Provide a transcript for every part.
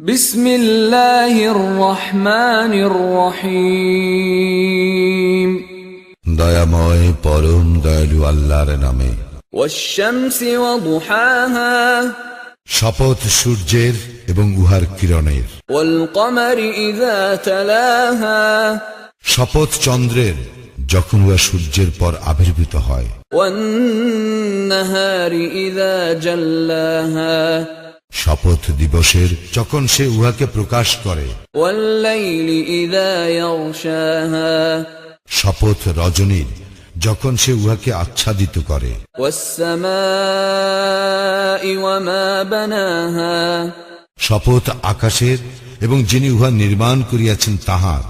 بسم الله الرحمن الرحيم দয়াময় পরম দয়ালু আল্লাহর নামে والشمس وضحاها শপথ সূর্যের এবং উহার কিরণের والقمر إذا تلاها শপথ চন্দ্রের যখন উহা সূর্যের পর আবির্ভূত হয় والنهار إذا جلاها শপথ দিবসের যখন সে উহাকে প্রকাশ করে। শপথ রজনীর যখন সে উহাকে আচ্ছাদিত করে। শপথ আকাশের এবং যিনি উহা নির্মাণ করিয়াছেন তাহার।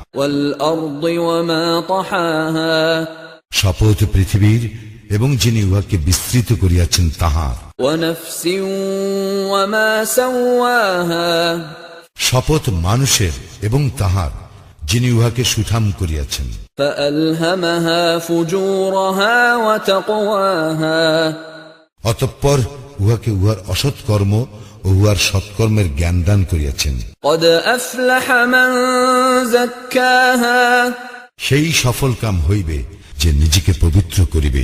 শপথ পৃথিবীর এবং যিনি উহাকে বিস্তৃত করিয়াছেন তাহার। শপথ মানুষের এবং তাহার যিনি উহাকে সুঠাম করিয়াছেন। অতঃপর উহাকে উহার অসৎ কর্ম ও উহার সৎকর্মের জ্ঞান দান করিয়াছেন। সেই সফল কাম হইবে যে নিজেকে পবিত্র করিবে।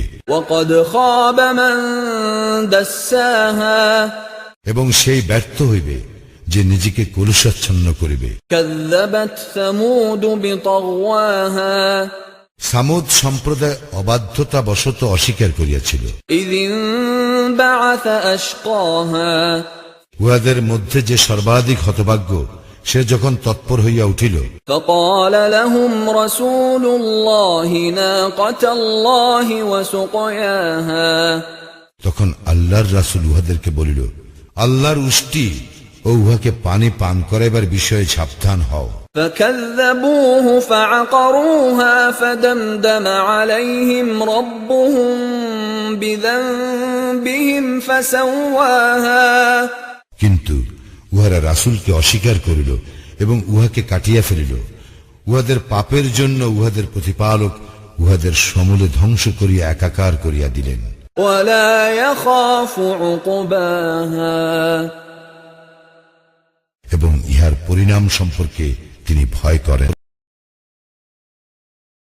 এবং সেই ব্যর্থ হইবে যে নিজেকে কলুষাচ্ছন্ন করিবে। সামুদ সম্প্রদায় অবাধ্যতা বশত অস্বীকার করিয়াছিল। উহাদের মধ্যে যে সর্বাধিক হতভাগ্য সে যখন তৎপর হইয়া উঠিল فقال لهم رسول الله ناقة الله وسقياها তখন আল্লাহর রাসূল উহাদেরকে বলিল আল্লাহর উষ্টি ও উহাকে পানি পান করাইবার বিষয়ে সাবধান হও فكذبوه فعقروها فدمدم عليهم ربهم بذنبهم فسواها কিন্তু উহারা রাসুলকে অস্বীকার করিল এবং উহাকে কাটিয়া ফেলিল। উহাদের পাপের জন্য উহাদের প্রতিপালক উহাদের সমূলে ধ্বংস করিয়া একাকার করিয়া দিলেন। এবং ইহার পরিণাম সম্পর্কে তিনি ভয় করেন।